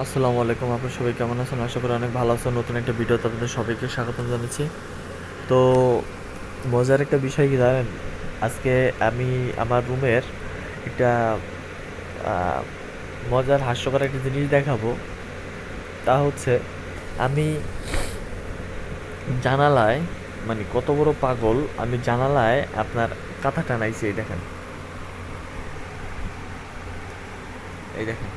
আসসালামু আলাইকুম, আপনার সবাই কেমন আছেন? আশা করি অনেক ভালো আছেন। নতুন একটা ভিডিওতে আপনাদের সবাইকে স্বাগতম জানাচ্ছি। তো, মজার একটা বিষয় কি জানেন? আজকে আমি আমার রুমের একটা মজার হাস্যকর একটা জিনিস দেখাবো। তা হচ্ছে, আমি জানালায় মানে কত বড় পাগল, আমি জানালায় আপনার কাঁথা টানাইছি, এই দেখেন। এই দেখেন।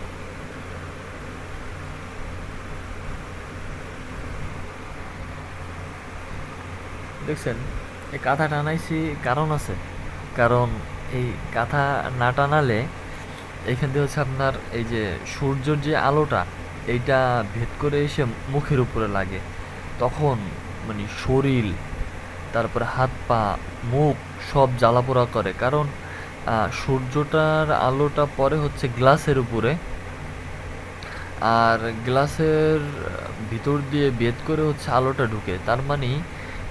দেখছেন, এই কাঁথা টানাইছি কারণ আছে। কারণ এই কাঁথা না টানালে এইখান দিয়ে হচ্ছে আপনার এই যে সূর্যের যে আলোটা, এইটা ভেদ করে এসে মুখের উপরে লাগে। তখন মানে শরীর, তারপরে হাত পা, মুখ সব জ্বালাপোড়া করে। কারণ সূর্যটার আলোটা পরে হচ্ছে গ্লাসের উপরে। আর গ্লাসের ভিতর দিয়ে বেদ করে হচ্ছে আলোটা ঢুকে। তার মানে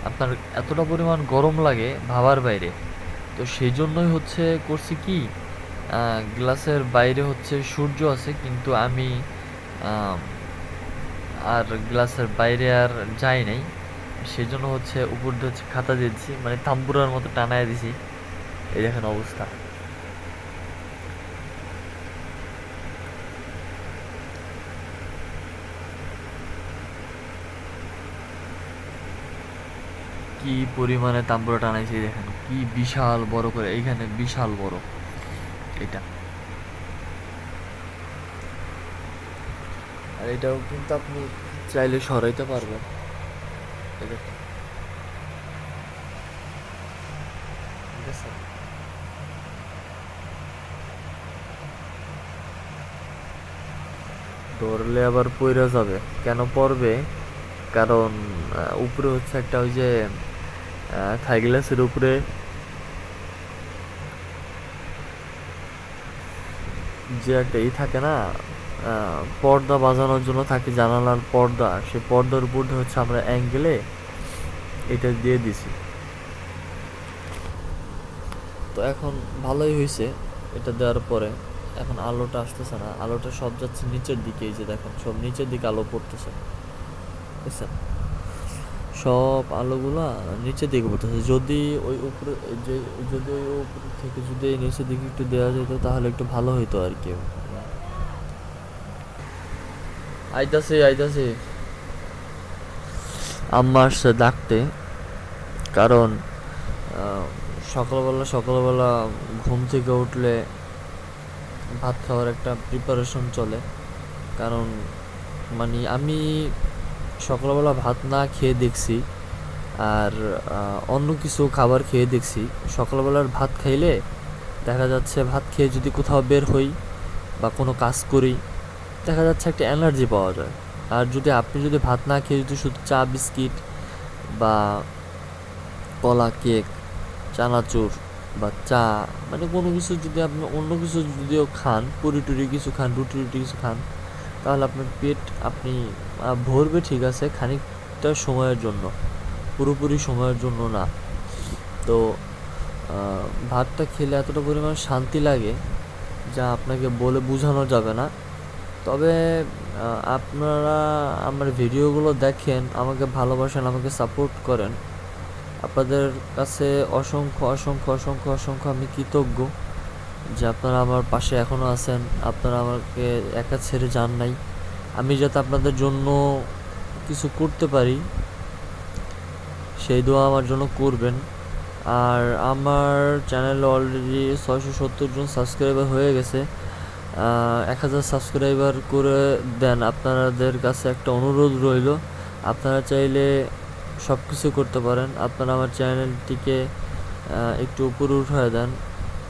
আপনার এতটা পরিমাণ গরম লাগে ভাবার বাইরে। তো সেই জন্যই হচ্ছে করছি কি গ্লাসের বাইরে হচ্ছে সূর্য আছে, কিন্তু আমি আর গ্লাসের বাইরে আর যাই নাই। সেই জন্য হচ্ছে উপর দিয়ে হচ্ছে খাতা দিয়েছি মানে তাম্বুরার মতো টানায় দিছি। এই দেখেন অবস্থা। কি পরিমাণে তাম্বুরা টানাইছে দেখেন, কি বিশাল বড় করে, এইখানে বিশাল বড়, এটা। আর এটাও কিন্তু আপনি চাইলে সরাইতে পারবেন? ধরলে আবার পইরা যাবে। কেন পড়বে কারণ উপরে হচ্ছে একটা ওই যে থাই গ্লাসের উপরে যে একটা ই থাকে না পর্দা বাজানোর জন্য থাকে জানালার পর্দা। সেই পর্দার উপর হচ্ছে আমরা অ্যাঙ্গেলে এটা দিয়ে দিছি। তো এখন ভালোই হয়েছে এটা দেওয়ার পরে। এখন আলোটা আসতেছে না, আলোটা সব যাচ্ছে নিচের দিকে, এই যে দেখেন সব নিচের দিকে আলো পড়তেছে। বুঝছেন? সব আলোগুলা নিচের দিকে পড়তেছে। যদি ওই উপরে, যে, যদি ওই উপরে থেকে যদি নিচের দিকে একটু দেওয়া যেত, তাহলে একটু ভালো হইতো আর কি। আইতাছে আইতাছে। আম্মা আসছে ডাকতে, কারণ সকালবেলা সকালবেলা ঘুম থেকে উঠলে ভাত খাওয়ার একটা প্রিপারেশন চলে। কারণ মানে আমি সকালবেলা ভাত না খেয়ে দেখছি, আর অন্য কিছু খাবার খেয়ে দেখছি। সকালবেলার ভাত খাইলে দেখা যাচ্ছে ভাত খেয়ে যদি কোথাও বের হই বা কোনো কাজ করি, দেখা যাচ্ছে একটা এনার্জি পাওয়া যায়। আর যদি আপনি যদি ভাত না খেয়ে যদি শুধু চা, বিস্কিট বা কলা, কেক, চানাচুর বা চা মানে কোনো কিছু যদি আপনি অন্য কিছু যদিও খান, পুরি টুরি কিছু খান, রুটি রুটি কিছু খান তাহলে আপনার পেট, আপনি ভরবে ঠিক আছে, খানিকটা সময়ের জন্য। পুরোপুরি সময়ের জন্য না। তো ভাতটা খেলে এতটা পরিমাণ শান্তি লাগে যা আপনাকে বলে বোঝানো যাবে না। তবে আপনারা আমার ভিডিওগুলো দেখেন, আমাকে ভালোবাসেন, আমাকে সাপোর্ট করেন। আপনাদের কাছে অসংখ্য অসংখ্য অসংখ্য অসংখ্য আমি কৃতজ্ঞ। যে আপনারা আমার পাশে এখনও আছেন, আপনারা আমাকে একা ছেড়ে যান নাই। আমি যাতে আপনাদের জন্য কিছু করতে পারি, সেই দোয়া আমার জন্য করবেন। আর আমার চ্যানেলে অলরেডি ছয়শো সত্তর জন সাবস্ক্রাইবার হয়ে গেছে। এক হাজার সাবস্ক্রাইবার করে দেন। আপনাদের কাছে একটা অনুরোধ রইল, আপনারা চাইলে সব কিছু করতে পারেন। আপনারা আমার চ্যানেলটিকে একটু উপরে উঠায় দেন।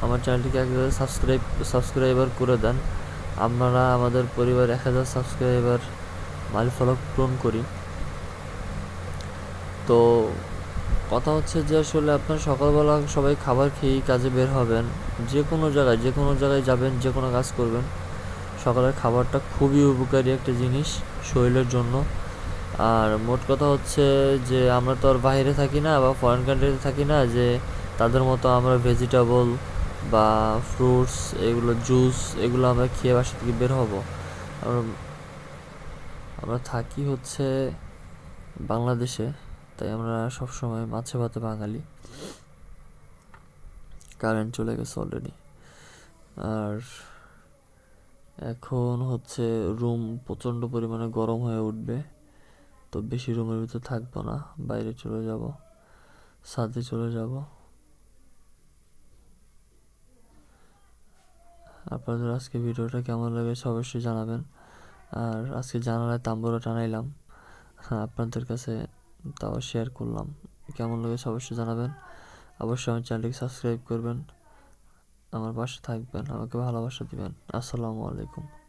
আমার চ্যানেলটিকে এক হাজার সাবস্ক্রাইব, সাবস্ক্রাইবার করে দেন। আমরা আমাদের পরিবার এক হাজার সাবস্ক্রাইবার মাইলফলক পূরণ করি। তো কথা হচ্ছে যে আসলে আপনার সকালবেলা সবাই খাবার খেয়েই কাজে বের হবেন। যে কোনো জায়গায়, যে কোনো জায়গায় যাবেন, যে কোনো কাজ করবেন। সকালের খাবারটা খুবই উপকারী একটা জিনিস শরীরের জন্য। আর মোট কথা হচ্ছে যে আমরা তো আর বাইরে থাকি না বা ফরেন কান্ট্রিতে থাকি না যে তাদের মতো আমরা ভেজিটেবল বা ফ্রুটস এগুলো জুস এগুলো আমরা খেয়ে বাসা থেকে বের হব। আমরা থাকি হচ্ছে বাংলাদেশে, তাই আমরা সবসময় মাছে ভাতে বাঙালি। কারেন্ট চলে গেছে অলরেডি আর এখন হচ্ছে রুম প্রচণ্ড পরিমাণে গরম হয়ে উঠবে, তো বেশি রুমের ভিতর থাকব না, বাইরে চলে যাব ছাদে চলে যাব। আপনাদের আজকে ভিডিওটা কেমন লেগেছে অবশ্যই জানাবেন। আর আজকে জানালায় তাম্বুরা টানাইলাম। হ্যাঁ আপনাদের কাছে তাও শেয়ার করলাম। কেমন লেগেছে অবশ্যই জানাবেন। অবশ্যই আমার চ্যানেলটিকে সাবস্ক্রাইব করবেন। আমার পাশে থাকবেন, আমাকে ভালোবাসা দিবেন। আসসালামু আলাইকুম।